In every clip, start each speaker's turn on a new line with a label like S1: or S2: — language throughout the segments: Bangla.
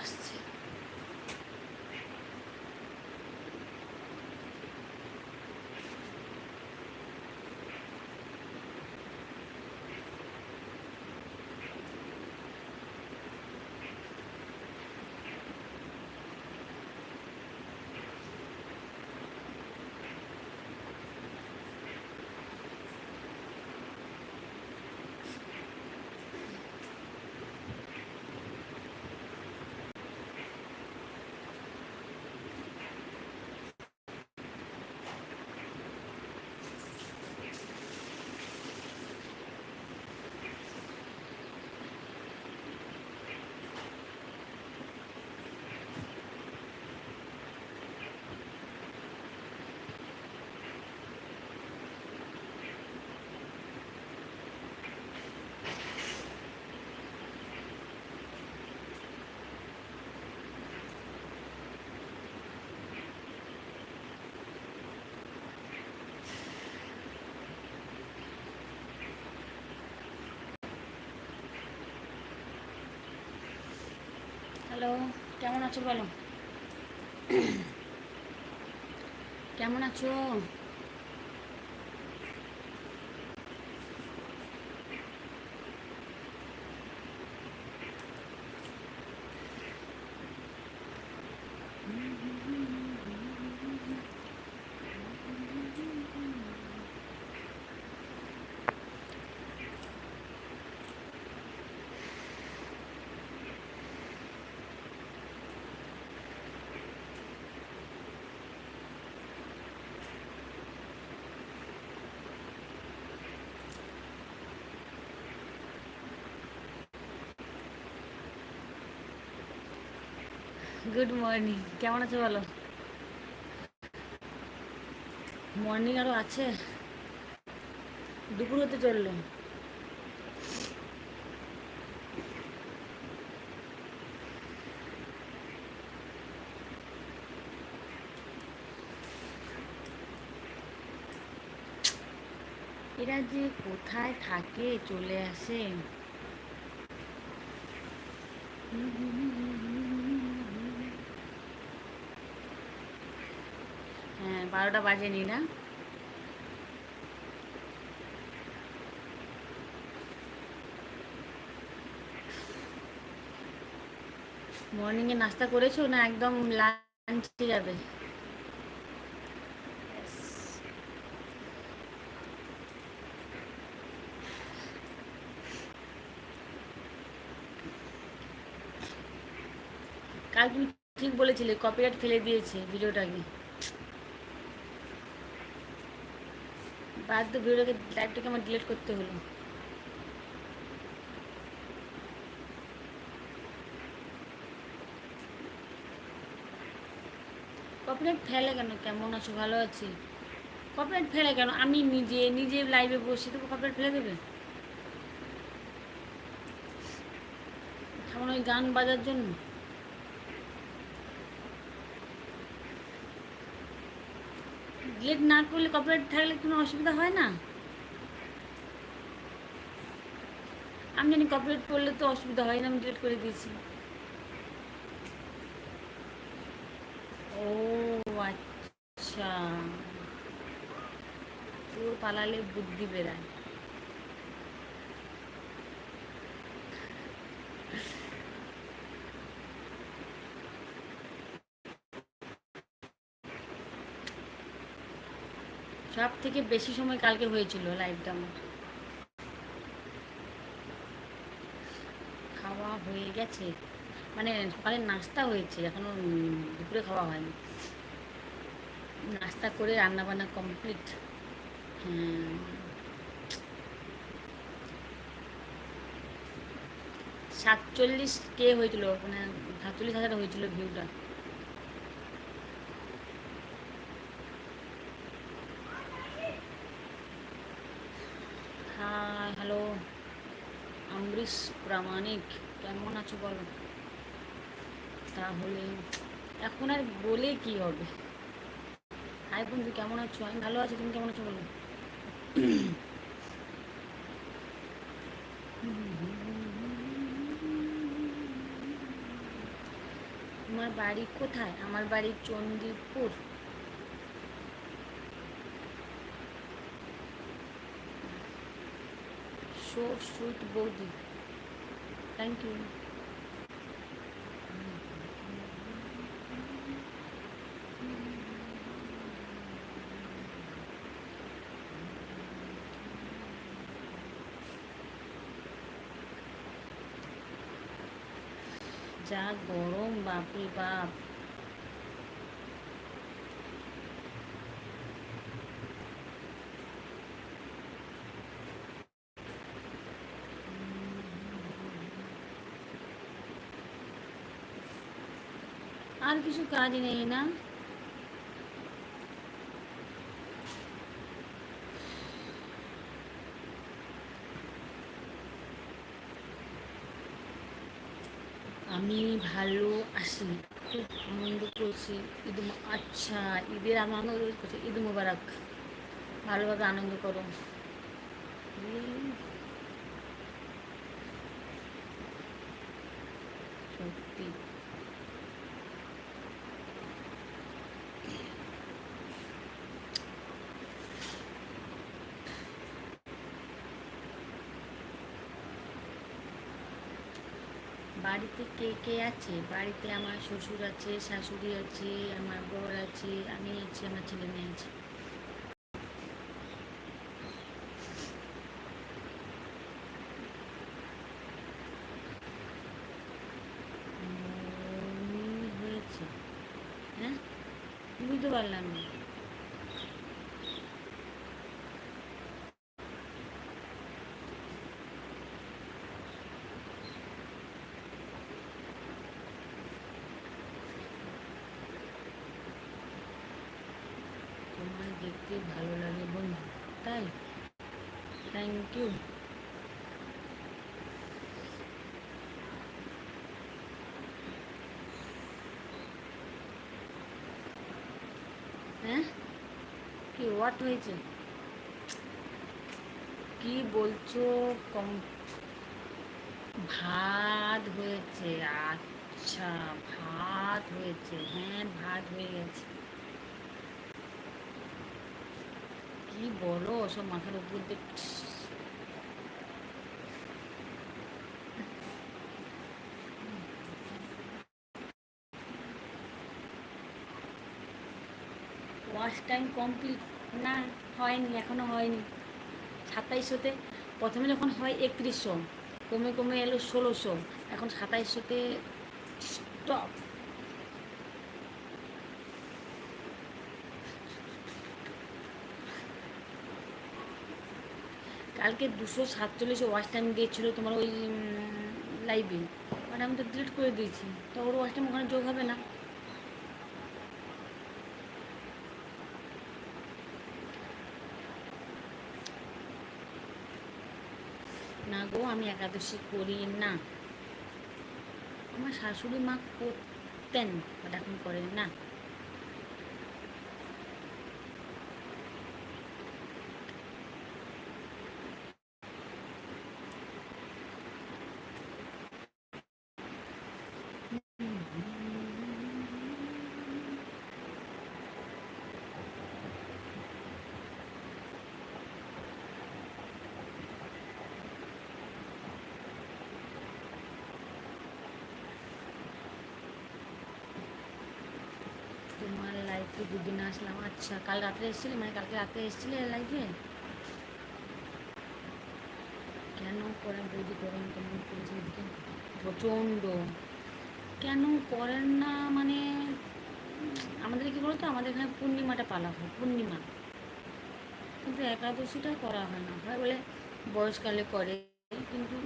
S1: আসছে হ্যালো কেমন আছো বলো কেমন আছো গুড মর্নিং কেমন আছো বলো? মর্নিং আরও আছে। দুপুর হতে চলল। এরা যে কোথায় থাকে, চলে আসে। হ্যাঁ বারোটা বাজেনি না? মর্নিংয়ে নাস্তা করেছ না একদম লাঞ্চে যাবে? কাল তুমি ঠিক বলেছিলে কপিরাইট ফেলে দিয়েছে ভিডিওটাকে। বাধ্য ভিডিওটাকে লাইভটাকে আমার ডিলিট করতে হলো। কপিরাইট ফেলে কেন? কেমন আছো? ভালো আছি? কপিরাইট ফেলে কেন? আমি নিজে নিজে লাইভে বসে তো কপিরাইট ফেলে দেবে? কেমন ওই গান বাজার জন্য? ডিলিট না করলে কপিরাইট থাকলে কোনো অসুবিধা হয় না? আমি জানি কপিরাইট করলে তো অসুবিধা হয় না, আমি ডিলিট করে দিয়েছি। ও আচ্ছা। তোর পালালে বুদ্ধি বেরায় সব থেকে বেশি সময় কালকে হয়েছিল লাইভটা আমার। খাওয়া হয়ে গেছে। মানে সকালে নাস্তা হয়েছে, এখনও দুপুরে খাওয়া হয়নি। নাস্তা করে রান্না বান্না কমপ্লিট হ্যাঁ। সাতচল্লিশ কে হয়েছিল? মানে সাতচল্লিশ হাজার হয়েছিল ভিউটা হ্যাঁ হ্যালো অমরিশ প্রামাণিক কেমন আছো বলো? তাহলে এখন আর বলে কি হবে? হাই বন্ধু, কেমন আছো? আমি ভালো আছি, তুমি কেমন আছো বলো? তোমার বাড়ি কোথায়? আমার বাড়ি চণ্ডীপুর সুইট বৌদি। থ্যাংক ইউ যা গরম বাপরে বাপ আর কিছু কাজ নেই না। আমি ভালো আছি খুব আনন্দ করছি। ঈদ আচ্ছা ঈদের আনন্দ করছি, ঈদ মুবারক। ভালোভাবে আনন্দ করো। কে আছে? বাড়িতে আমার শ্বশুর আছে, শাশুড়ি আছে, আমার বর আছে, আমি আছি, আমার ছেলে মেয়ে আছে। হ্যাঁ? বুঝতে পারলাম না তোমায় দেখতে ভালো লাগে বন্ধু তাই থ্যাংক ইউ হ্যাঁ কি হোয়াট হয়েছে? কি বলছো? কম, ভাত হয়েছে আচ্ছা ভাত হয়েছে হ্যাঁ ভাত হয়ে গেছে। কি বলো, সব মাথার উপর দিয়ে ওয়াশ টাইম কমপ্লিট না, হয়নি, এখনও হয়নি। সাতাইশোতে প্রথমে যখন হয় একত্রিশশো, কমে কমে এলো ষোলোশো, এখন সাতাইশোতে স্টপ কালকে দুশো সাতচল্লিশে ওয়াশ টাইম দিয়েছিল তোমার ওই লাইভে বাট আমি তো ডিলিট করে দিয়েছি। তো ওর ওয়াচ টাইম ওখানে যোগ হবে না না গো আমি একাদশী করি না। আমার শাশুড়ি মা করতেন বাট এখন করেন না তোমার দুদিন আসলাম। আচ্ছা কাল রাত্রে এসেছিলে? মানে কালকে রাতে এসেছিলে লাইফে কেন করেন বৌদি, করেন কেমন করেছে এদিকে? প্রচণ্ড। কেন করেন না? মানে আমাদের কি বলতো? আমাদের এখানে পূর্ণিমাটা পালা হয়, পূর্ণিমা। কিন্তু একাদশীটা করা হয় না। হয় বলে বয়সকালে করে, কিন্তু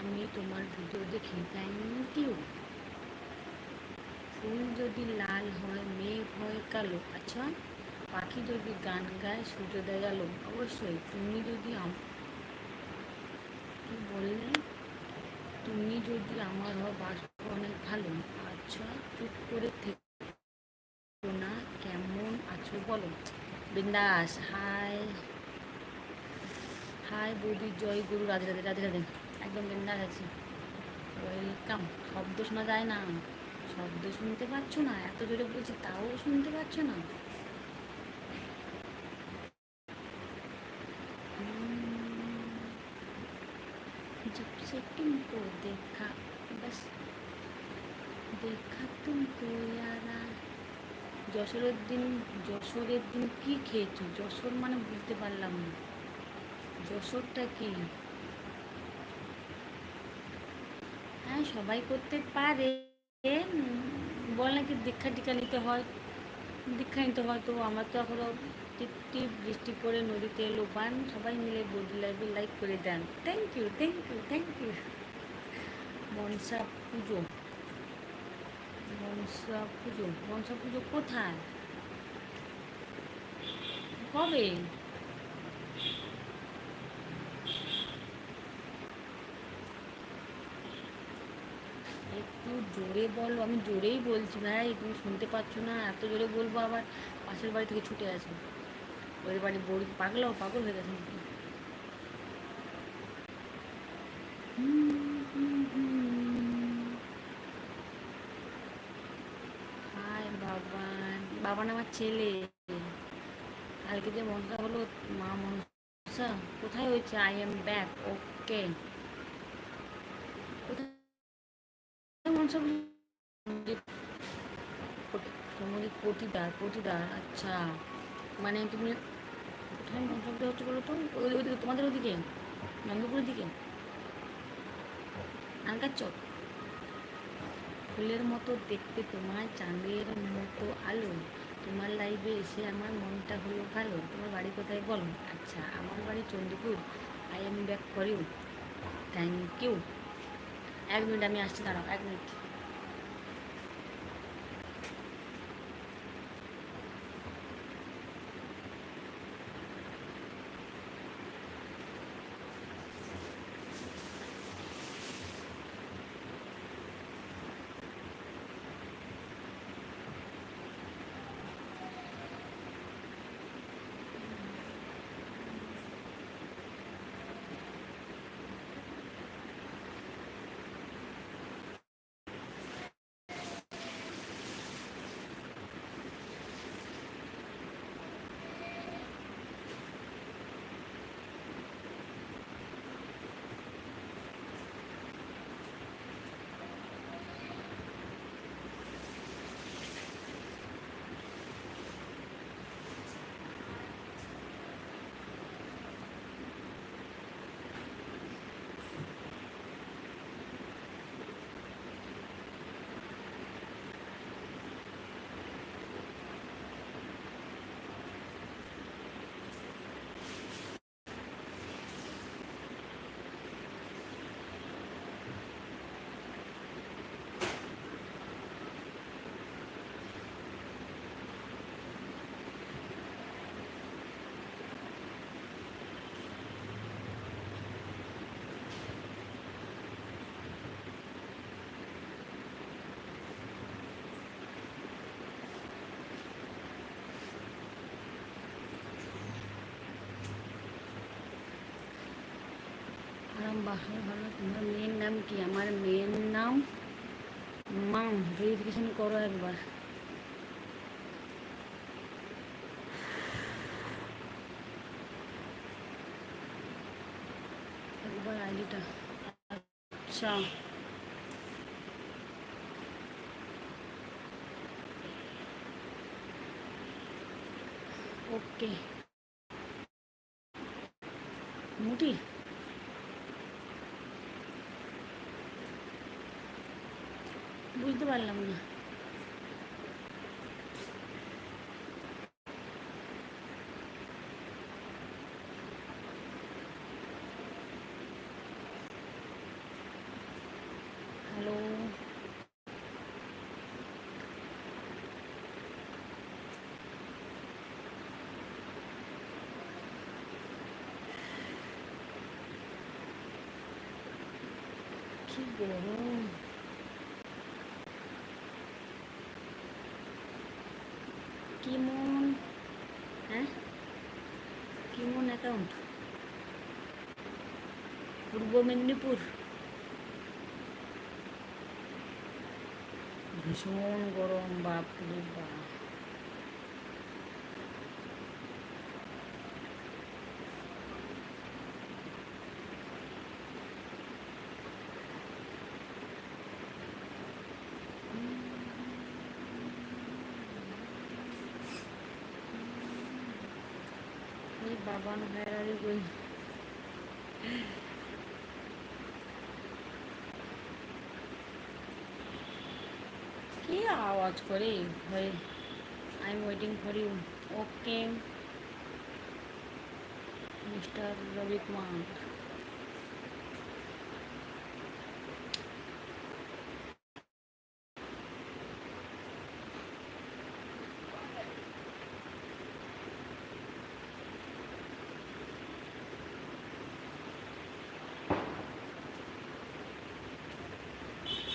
S1: আমি তোমার ভিডিও দেখি থ্যাংক ইউ ফুল যদি লাল হয়, মেঘ হয়, কালো আচ্ছা? পাখি যদি গান গায়, সূর্যোদয় আলো, অবশ্যই। তুমি যদি কি বললে? তুমি যদি আমার হও, বাসবো অনেক ভালো। আচ্ছা চুপ করে থেকো না। কেমন আছো বলো? বিন্দাস। হাই। হাই বৌদি, জয় গুরু, রাধে রাধে রাধে রাধে। একদম বিন্দাস আছি। ওয়েলকাম। শব্দ শোনা যায় না। শব্দ শুনতে পাচ্ছ না এত জোরে বলছি তাও শুনতে পাচ্ছ না जब से तुमको देखा बस দেখা তুমকো ইয়ারা যশোরের দিন যশোরের দিন কি খেয়েছো যশোর মানে বুঝতে পারলাম না যশোরটা কি হ্যাঁ সবাই করতে পারে উম, বল নাকি দীক্ষা টিকা নিতে হয়। দীক্ষা নিতে হয় তো আমার তো এখনও টিপ টিপ বৃষ্টি পড়ে, নদীতে এলো বান সবাই মিলে বডি লাইভে লাইক করে দেন। Thank you thank you thank you Manasa পুজো। মনসা পুজো। মনসা পুজো কোথায়? কবে? একটু জোরে বলো, আমি জোরেই বলছি ভাই, তুমি শুনতে পাচ্ছ না, এত জোরে বলব আবার, পাশের বাড়ি থেকে ছুটে আসবে। ওদের বাড়ি বড়ি, পাগলাও, পাগল হয়ে গেছে হাই আমার ছেলে। কালকে যে মনসা হলো, মা মনসা, কোথায় হয়েছে? I am back okay Patidar আচ্ছা। মানে তুমি কোথায় মনসা হচ্ছে বলো তো? ওই ওইদিকে তোমাদের ওদিকে? নন্দপুরের দিকে? আনকার চক ফুলের মতো দেখতে তোমার চাঁদের মতো আলো। তোমার লাইভে এসে আমার মনটা হলো ভালো তোমার বাড়ি কোথায় বলো? আচ্ছা আমার বাড়ি Chandrapur. I am back for thank you এক মিনিট আমি আসছি দাঁড়াও এক মিনিট। আরাম ভালো তোমার মেয়ের নাম কি? আমার মেয়ের নাম মাম ভেরিফিকেশন করো একবার। একবার আইডিটা। আচ্ছা। ওকে। মুটি বুঝতে পারলাম না হ্যালো কি গরম কিমন হ্যাঁ? কিমন অ্যাকাউন্ট পূর্ব মেদিনীপুর। ভীষণ গরম বাপরে বাপ। এই বাবান ভাইরারি বই। কি আওয়াজ করে? ভাই I am waiting for you okay mister Ravi Kumar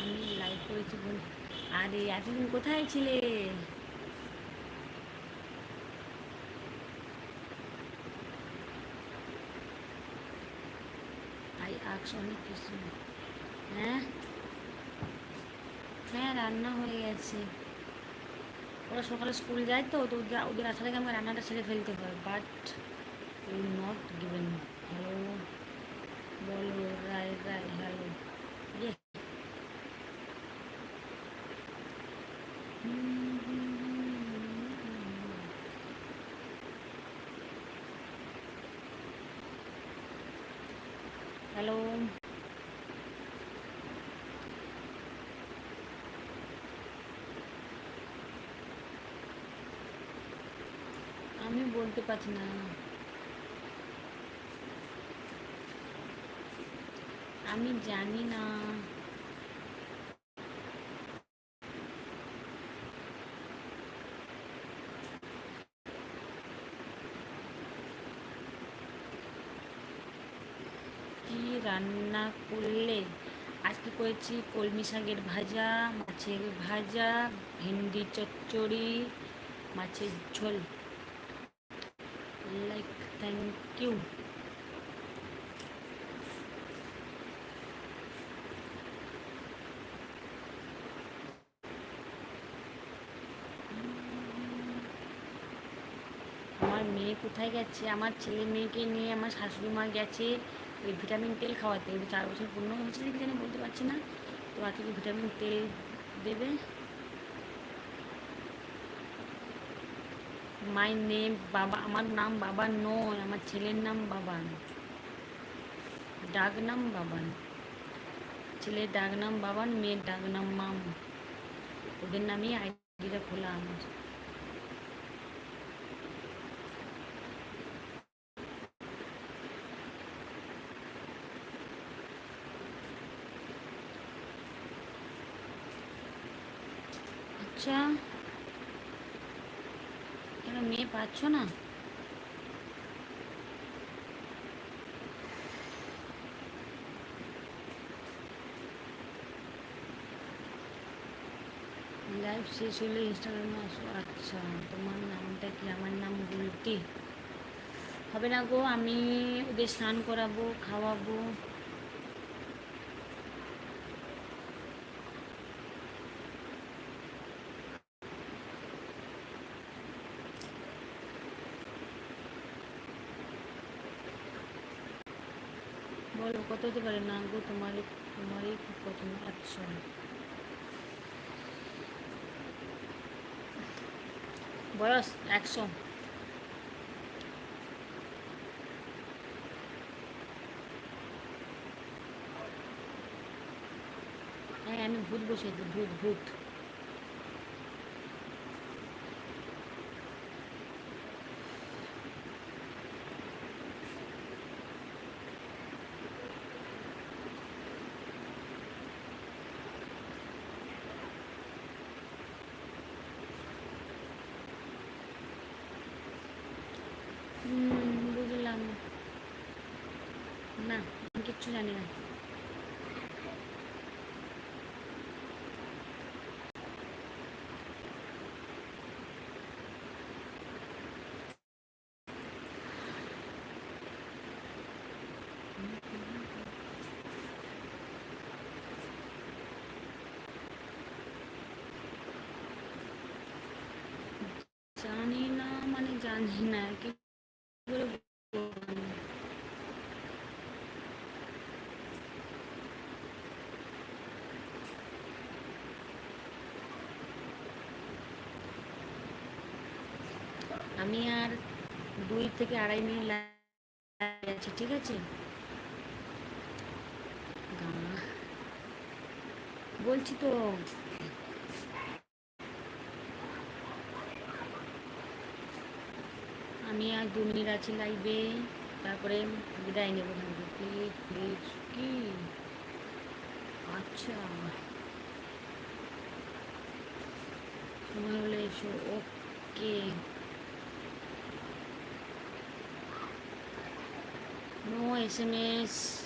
S1: আমি লাইভ করেছি বল আরে, এতদিন কোথায় ছিলে? হ্যাঁ? হ্যাঁ রান্না হয়ে গেছে। ওরা সকালে স্কুল যায় তো তো ওদের আসার আগে আমাকে রান্নাটা ছেড়ে ফেলতে হয়। But you not given hello বলো, রায় রায় হ্যালো ইয়ে হ্যালো আমি বলতে পারছি না। আমি জানি না। কি রান্না করলে? আজকে করেছি কলমি শাকের ভাজা, মাছের ভাজা, ভেন্ডি চচ্চড়ি, মাছের ঝোল লাইক থ্যাংক ইউ আমার মেয়ে কোথায় গেছে? আমার ছেলে মেয়েকে নিয়ে আমার শাশুড়ি মা গেছে ওই ভিটামিন তেল খাওয়াতে। চার বছর পূর্ণ হয়েছে নাকি জানি বলতে পারছি না। তো আজকে ভিটামিন তেল দেবে? মাই নেম বাবা আমার নাম বাবা নয়, আমার ছেলের নাম বাবান ডাক নাম বাবান ছেলের ডাক নাম বাবান মেয়ের ডাক নাম মাম। ওদের নামই আইডিটা খোলা আমার। আচ্ছা। মেয়ে পাচ্ছ না? লাইভ শেষ হলে ইনস্টাগ্রামে আসো। আচ্ছা তোমার নামটা কি? আমার নাম গুলটি। হবে না গো, আমি ওদের স্নান করাবো, খাওয়াবো। বলো কত হতে পারে না গো, তোমারই তোমারই খুব পছন্দ আচ্ছা বয়স একশো। হ্যাঁ আমি ভূত বসেছি ভূত ভূত। అన్నా ఇంకిచ్చు కానీ জানি না মানে জানি না কি আমি আর দুই থেকে আড়াই মিনিট আছি, ঠিক আছে? বলছি তো, আমি আর দু মিনিট আছি লাইভে তারপরে বিদায় নেব প্লিজ, কি? আচ্ছা। সময় হলে এসো, okay. No S M S